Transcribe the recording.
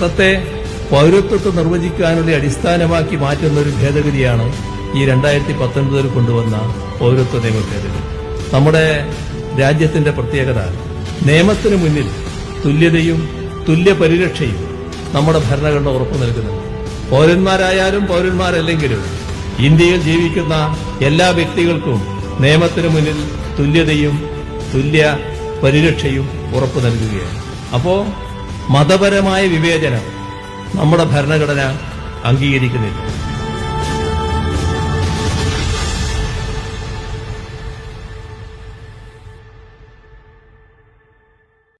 നിയമത്തെ പൗരത്വത്തെ നിർവചിക്കാനുള്ള അടിസ്ഥാനമാക്കി മാറ്റുന്ന ഒരു ഭേദഗതിയാണ് ഈ രണ്ടായിരത്തി പത്തൊൻപതിൽ കൊണ്ടുവന്ന പൗരത്വ നിയമ ഭേദഗതി. നമ്മുടെ രാജ്യത്തിന്റെ പ്രത്യേകത നിയമത്തിന് മുന്നിൽ തുല്യതയും തുല്യ പരിരക്ഷയും നമ്മുടെ ഭരണഘടന ഉറപ്പു നൽകുന്നുണ്ട്. പൗരന്മാരായാലും പൗരന്മാരല്ലെങ്കിലും ഇന്ത്യയിൽ ജീവിക്കുന്ന എല്ലാ വ്യക്തികൾക്കും നിയമത്തിന് മുന്നിൽ തുല്യതയും തുല്യ പരിരക്ഷയും ഉറപ്പു നൽകുകയാണ്. അപ്പോ മതപരമായ വിവേചനം നമ്മുടെ ഭരണഘടന അംഗീകരിക്കുന്നില്ല.